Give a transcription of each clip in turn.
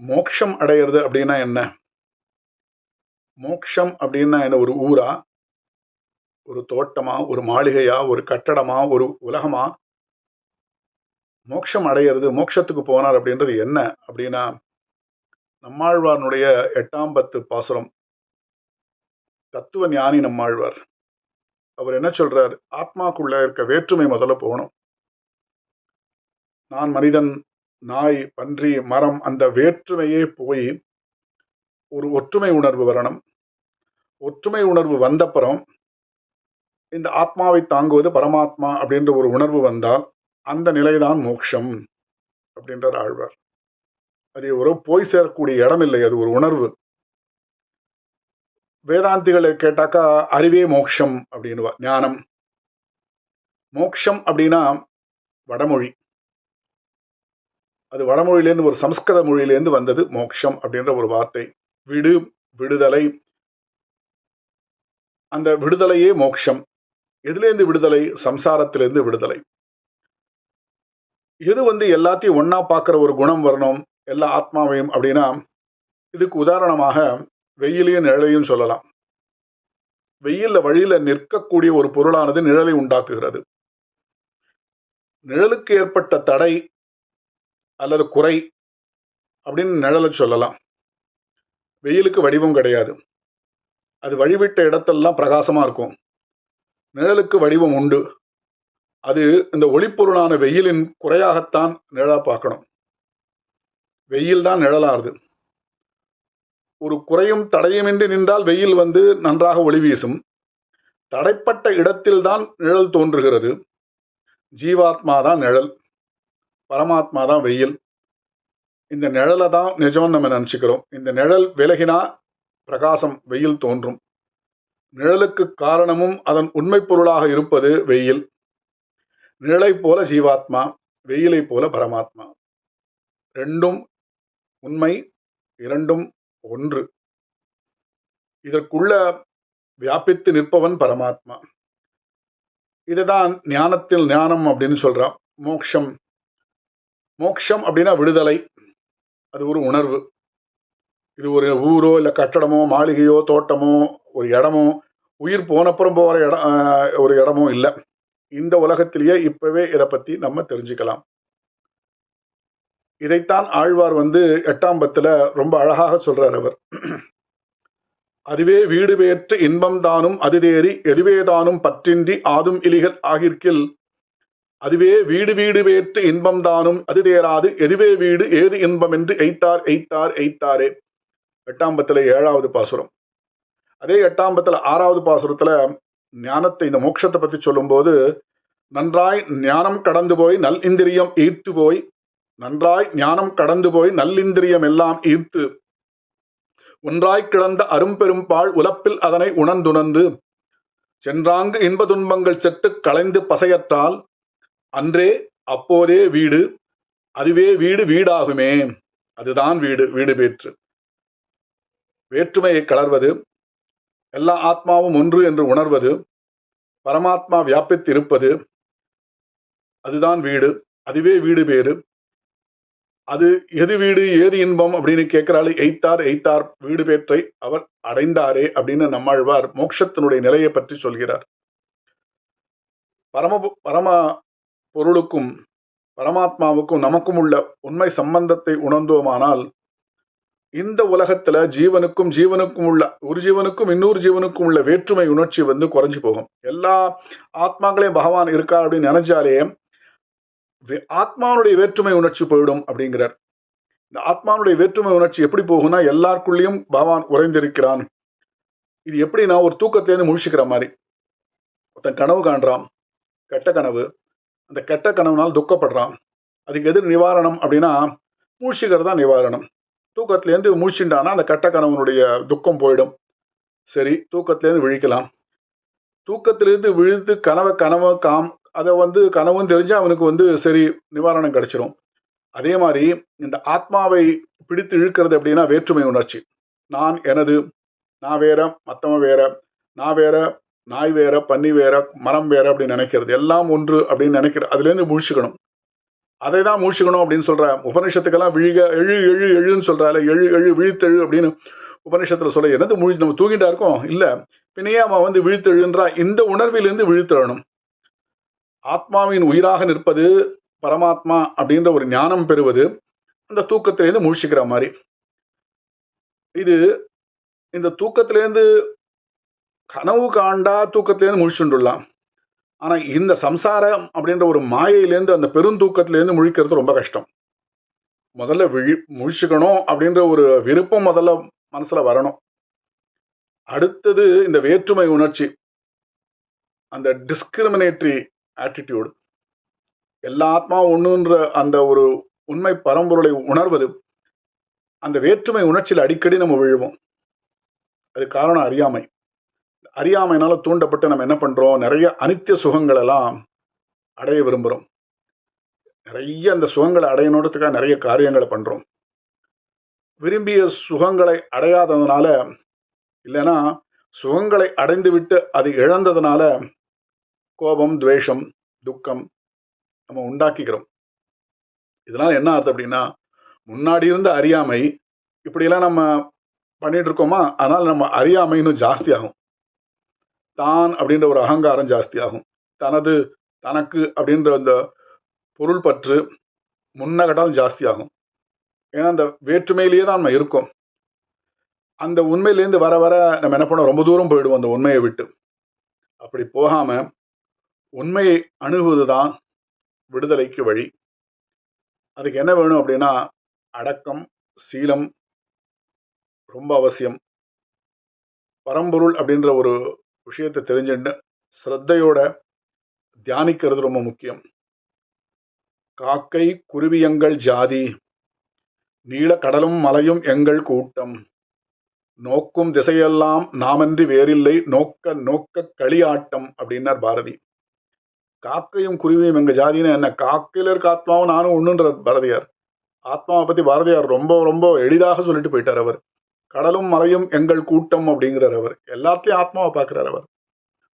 மோக்ஷம் அடையிறது அப்படின்னா என்ன? மோக்ஷம் அப்படின்னா என்ன? ஒரு ஊரா? ஒரு தோட்டமா? ஒரு மாளிகையா? ஒரு கட்டடமா? ஒரு உலகமா? மோட்சம் அடையிறது மோட்சத்துக்கு போனார் அப்படின்றது என்ன? அப்படின்னா நம்மாழ்வார்னுடைய எட்டாம் பத்து பாசுரம். தத்துவ ஞானி நம்மாழ்வார். அவர் என்ன சொல்றார்? ஆத்மாக்குள்ள இருக்க வேற்றுமை முதல்ல போகணும். நான் மனிதன் நாய் பன்றி மரம் அந்த வேற்றுமையே போய் ஒரு ஒற்றுமை உணர்வு வரணும். ஒற்றுமை உணர்வு வந்தப்புறம் இந்த ஆத்மாவை தாங்குவது பரமாத்மா அப்படின்ற ஒரு உணர்வு வந்தால் அந்த நிலைதான் மோட்சம் அப்படின்றார் ஆழ்வார். அது ஒரு போய் சேரக்கூடிய இடம் இல்லை அது ஒரு உணர்வு. வேதாந்திகளை கேட்டாக்கா அறிவே மோக்ஷம் அப்படின்வா ஞானம். மோக்ஷம் அப்படின்னா வடமொழி. அது வடமொழியிலேருந்து ஒரு சம்ஸ்கிருத மொழியிலேருந்து வந்தது மோக்ஷம் அப்படின்ற ஒரு வார்த்தை. விடு விடுதலை. அந்த விடுதலையே மோக்ஷம். எதுலேருந்து விடுதலை? சம்சாரத்திலிருந்து விடுதலை. எது வந்து எல்லாத்தையும் ஒன்னா பார்க்குற ஒரு குணம் வரணும் எல்லா ஆத்மாவையும் அப்படின்னா இதுக்கு உதாரணமாக வெயிலையும் நிழலையும் சொல்லலாம். வெயில்ல வழியில நிற்கக்கூடிய ஒரு பொருளானது நிழலை உண்டாக்குகிறது. நிழலுக்கு ஏற்பட்ட தடை அல்லது குறை அப்படின்னு நிழலை சொல்லலாம். வெயிலுக்கு வடிவம் கிடையாது. அது வழிவிட்ட இடத்தெல்லாம் பிரகாசமாக இருக்கும். நிழலுக்கு வடிவம் உண்டு. அது இந்த ஒளிப்பொருளான வெயிலின் குறையாகத்தான் நிழலாக பார்க்கணும். வெயில் தான் நிழலாறுது ஒரு குறையும் தடையுமின்றி நின்றால் வெயில் வந்து நன்றாக ஒளி வீசும். தடைப்பட்ட இடத்தில்தான் நிழல் தோன்றுகிறது. ஜீவாத்மா தான் நிழல். பரமாத்மா தான் வெயில். இந்த நிழலை தான் நிஜம் நம்ம நினச்சிக்கிறோம். இந்த நிழல் விலகினா பிரகாசம் வெயில் தோன்றும். நிழலுக்கு காரணமும் அதன் உண்மை பொருளாக இருப்பது வெயில். நிழலை போல ஜீவாத்மா வெயிலை போல பரமாத்மா. ரெண்டும் உண்மை இரண்டும் ஒன்று. இதற்குள்ள வியாபித்து நிற்பவன் பரமாத்மா. இதுதான் ஞானத்தில் ஞானம் அப்படின்னு சொல்கிறான் மோக்ஷம். மோக்ஷம் அப்படின்னா விடுதலை. அது ஒரு உணர்வு. இது ஒரு ஊரோ இல்லை கட்டடமோ மாளிகையோ தோட்டமோ ஒரு இடமோ உயிர் போனப்புறம் போகிற இடம் ஒரு இடமோ இல்லை. இந்த உலகத்திலேயே இப்பவே இதை பத்தி நம்ம தெரிஞ்சுக்கலாம். இதைத்தான் ஆழ்வார் வந்து எட்டாம் பத்துல ரொம்ப அழகாக சொல்றார் அவர். அதுவே வீடு பெற்ற இன்பம் தானும் அது எதுவே தானும் பற்றின்றி ஆதும் இலிகள் ஆகிற்கில் அதுவே வீடு வீடு வேற்று இன்பம் தானும் அது தேராது எதுவே வீடு ஏது இன்பம் என்று எய்த்தார் எய்த்தார் எய்த்தாரே. எட்டாம் ஏழாவது பாசுரம். அதே எட்டாம்பத்துல ஆறாவது பாசுரத்துல ஞானத்தை இந்த மோட்சத்தை பத்தி சொல்லும்போது நன்றாய் ஞானம் கடந்து போய் நல் இந்திரியம் ஈர்த்து போய் நன்றாய் ஞானம் கடந்து போய் நல்லிந்திரியம் எல்லாம் ஈர்த்து ஒன்றாய் கிடந்த அரும்பெரும் பாழ் உலப்பில் அதனை உணர்ந்துணர்ந்து சென்றாங்கு இன்ப துன்பங்கள் செட்டு களைந்து பசையற்றால் அன்றே அப்போதே வீடு அதுவே வீடு வீடாகுமே. அதுதான் வீடு வீடு பேற்று வேற்றுமையை கலர்வது எல்லா ஆத்மாவும் ஒன்று என்று உணர்வது பரமாத்மா வியாபித்திருப்பது அதுதான் வீடு அதுவே வீடு பேரு அது எது வீடு ஏது இன்பம் அப்படின்னு கேட்கிறாள் எய்த்தார் எய்த்தார் வீடு பேற்றை அவர் அடைந்தாரே அப்படின்னு நம்மாழ்வார் மோட்சத்தினுடைய நிலையை பற்றி சொல்கிறார். பரம பரம பொருளுக்கும் பரமாத்மாவுக்கும் நமக்கும் உள்ள உண்மை சம்பந்தத்தை உணர்ந்தோமானால் இந்த உலகத்துல ஜீவனுக்கும் ஜீவனுக்கும் உள்ள ஒரு ஜீவனுக்கும் இன்னொரு ஜீவனுக்கும் உள்ள வேற்றுமை உணர்ச்சி வந்து குறைஞ்சு போகும். எல்லா ஆத்மாக்களையும் பகவான் இருக்கார் அப்படின்னு நினைச்சாலே வே- ஆத்மாவுடைய வேற்றுமை உணர்ச்சி போயிடும் அப்படிங்கிறார். இந்த ஆத்மாவுடைய வேற்றுமை உணர்ச்சி எப்படி போகும்னா எல்லாருக்குள்ளேயும் பகவான் உறைந்திருக்கிறான். இது எப்படின்னா ஒரு தூக்கத்திலேருந்து முழிச்சுக்கிற மாதிரி. ஒருத்தன் கனவு காண்றான். கெட்ட கனவு. அந்த கெட்ட கனவுனால் துக்கப்படுறான். அதுக்கு எது நிவாரணம் அப்படின்னா மூழ்கிக்கிறது தான் நிவாரணம். தூக்கத்துலேருந்து மூழ்கிண்டானா அந்த கெட்ட கனவுனுடைய துக்கம் போயிடும். சரி தூக்கத்திலேருந்து விழிக்கலாம். தூக்கத்திலிருந்து விழுந்து கனவை கனவை காம் அதை வந்து கனவுன்னு தெரிஞ்சு அவனுக்கு வந்து சரி நிவாரணம் கிடச்சிரும். அதே மாதிரி இந்த ஆத்மாவை பிடித்து இழுக்கிறது அப்படின்னா வேற்றுமை உணர்ச்சி. நான் எனது நான் வேற மற்றவன் வேற நான் வேற நாய் வேற பன்னி வேற மரம் வேற அப்படின்னு நினைக்கிறது. எல்லாம் ஒன்று அப்படின்னு நினைக்கிற அதுலேருந்து முழிச்சுக்கணும். அதை தான் மூழ்கிக்கணும் அப்படின்னு சொல்கிற உபனிஷத்துக்கெல்லாம் விழிக எழு எழு எழுன்னு சொல்கிறாள் எழு எழு விழித்தெழு அப்படின்னு உபநிஷத்தில் சொல்ல என்னது மூழ்கி நம்ம தூங்கிட்டா இருக்கோம்? இல்லை. பின்னையே அவன் வந்து விழித்தெழுன்றா இந்த உணர்விலிருந்து விழித்தெழணும். ஆத்மாவின் உயிராக நிற்பது பரமாத்மா அப்படின்ற ஒரு ஞானம் பெறுவது அந்த தூக்கத்திலேருந்து முழிச்சுக்கிற மாதிரி. இது இந்த தூக்கத்திலேருந்து கனவு காண்டா தூக்கத்திலேருந்து முழிச்சுண்டுலாம் ஆனால் இந்த சம்சாரம் அப்படின்ற ஒரு மாயையிலேருந்து அந்த பெருந்தூக்கத்திலேருந்து முழிக்கிறது ரொம்ப கஷ்டம். முதல்ல விழி முழிச்சுக்கணும் அப்படின்ற ஒரு விருப்பம் முதல்ல மனசில் வரணும். அடுத்தது இந்த வேற்றுமை உணர்ச்சி. அந்த டிஸ்கிரிமினேட்ரி ஆட்டிடியூடு எல்லா ஆத்மா ஒன்றுன்ற அந்த ஒரு உண்மை பரம்பொருளை உணர்வது அந்த வேற்றுமை உணர்ச்சியில் அடிக்கடி நம்ம விழுவோம். அது காரணம் அறியாமை. அறியாமையினால தூண்டப்பட்டு நம்ம என்ன பண்றோம்? நிறைய அனித்திய சுகங்கள் எல்லாம் அடைய விரும்புகிறோம் நிறைய அந்த சுகங்களை அடையணுன்றதுக்காக நிறைய காரியங்களை பண்றோம். விரும்பிய சுகங்களை அடையாததுனால இல்லைன்னா சுகங்களை அடைந்து விட்டு அது இழந்ததுனால கோபம் துவேஷம் துக்கம் நம்ம உண்டாக்கிக்கிறோம். இதனால் என்ன அர்த்தம் அப்படின்னா முன்னாடி இருந்த அறியாமை இப்படியெல்லாம் நம்ம பண்ணிட்டு இருக்கோமா? அதனால் நம்ம அறியாமை இன்னும் ஜாஸ்தி ஆகும். தான் அப்படின்ற ஒரு அகங்காரம் ஜாஸ்தியாகும். தனது தனக்கு அப்படின்ற அந்த பொருள் பற்று முன்னகட்டால் ஜாஸ்தியாகும். ஏன்னா அந்த வேற்றுமையிலேயே தான் நம்ம இருக்கோம். அந்த உண்மையிலேருந்து வர வர நம்ம என்ன பண்ணோம்? ரொம்ப தூரம் போயிடுவோம் அந்த உண்மையை விட்டு. அப்படி போகாமல் உண்மையை அணுகுவது தான் விடுதலைக்கு வழி. அதுக்கு என்ன வேணும் அப்படின்னா அடக்கம் சீலம் ரொம்ப அவசியம். பரம்பொருள் அப்படின்ற ஒரு விஷயத்தை தெரிஞ்சுட்டு ஸ்ரத்தையோட தியானிக்கிறது ரொம்ப முக்கியம். காக்கை குருவியங்கள் ஜாதி நீல கடலும் மலையும் எங்கள் கூட்டம். நோக்கும் திசையெல்லாம் நாமன்றி வேறில்லை நோக்க நோக்க களியாட்டம் அப்படின்னார் பாரதி. காக்கையும் குருவியும் எங்கள் ஜாதின்னு என்ன காக்கையில் இருக்க ஆத்மாவும் நானும் ஒன்றுன்றார் பாரதியார். ஆத்மாவை பற்றி பாரதியார் ரொம்ப ரொம்ப எளிதாக சொல்லிட்டு போயிட்டார் அவர். கடலும் மலையும் எங்கள் கூட்டம் அப்படிங்கிறார் அவர். எல்லாத்தையும் ஆத்மாவை பார்க்கிறார் அவர்.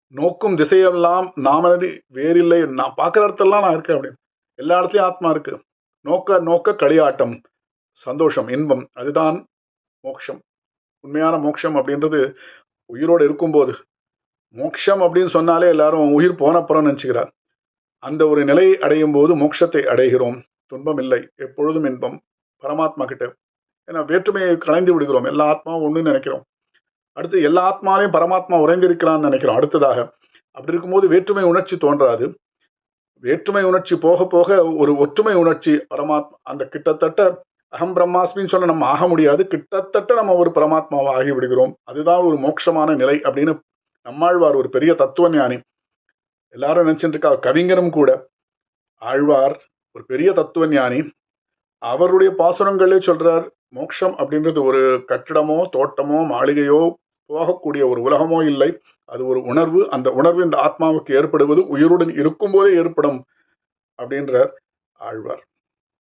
நோக்கும் திசையெல்லாம் நாமனடி வேறில்லை. நான் பார்க்குற இடத்தெல்லாம் நான் இருக்கேன் அப்படின்னு. எல்லா இடத்துலையும் ஆத்மா இருக்கு. நோக்க நோக்க களியாட்டம். சந்தோஷம் இன்பம். அதுதான் மோட்சம் உண்மையான மோட்சம் அப்படின்றது உயிரோடு இருக்கும்போது. மோட்சம் அப்படின்னு சொன்னாலே எல்லாரும் உயிர் போனப்புறம் நினச்சிக்கிறார். அந்த ஒரு நிலை அடையும் போது மோட்சத்தை அடைகிறோம். துன்பம் இல்லை. எப்பொழுதும் இன்பம். பரமாத்மா கிட்ட ஏன்னா வேற்றுமையை கலைந்து விடுகிறோம். எல்லா ஆத்மாவும் ஒன்றுன்னு நினைக்கிறோம். அடுத்து எல்லா ஆத்மாலையும் பரமாத்மா உறைந்திருக்கிறான்னு நினைக்கிறோம். அடுத்ததாக அப்படி இருக்கும்போது வேற்றுமை உணர்ச்சி தோன்றாது. வேற்றுமை உணர்ச்சி போக போக ஒரு ஒற்றுமை உணர்ச்சி பரமாத்மா அந்த கிட்டத்தட்ட அகம் பிரம்மாஸ்மின்னு சொன்ன நம்ம ஆக முடியாது. கிட்டத்தட்ட நம்ம ஒரு பரமாத்மாவை ஆகிவிடுகிறோம் அதுதான் ஒரு மோட்சமான நிலை அப்படின்னு நம்மாழ்வார் ஒரு பெரிய தத்துவ ஞானி எல்லாரும் நினைச்சிட்டு இருக்கா கவிஞரும் கூட ஆழ்வார் ஒரு பெரிய தத்துவ ஞானி அவருடைய பாசுரங்களே சொல்றார் மோட்சம் அப்படின்றது ஒரு கட்டிடமோ தோட்டமோ மாளிகையோ போகக்கூடிய ஒரு உலகமோ இல்லை. அது ஒரு உணர்வு. அந்த உணர்வு இந்த ஆத்மாவுக்கு ஏற்படுவது உயிருடன் இருக்கும்போதே ஏற்படும் அப்படின்றார் ஆழ்வார்.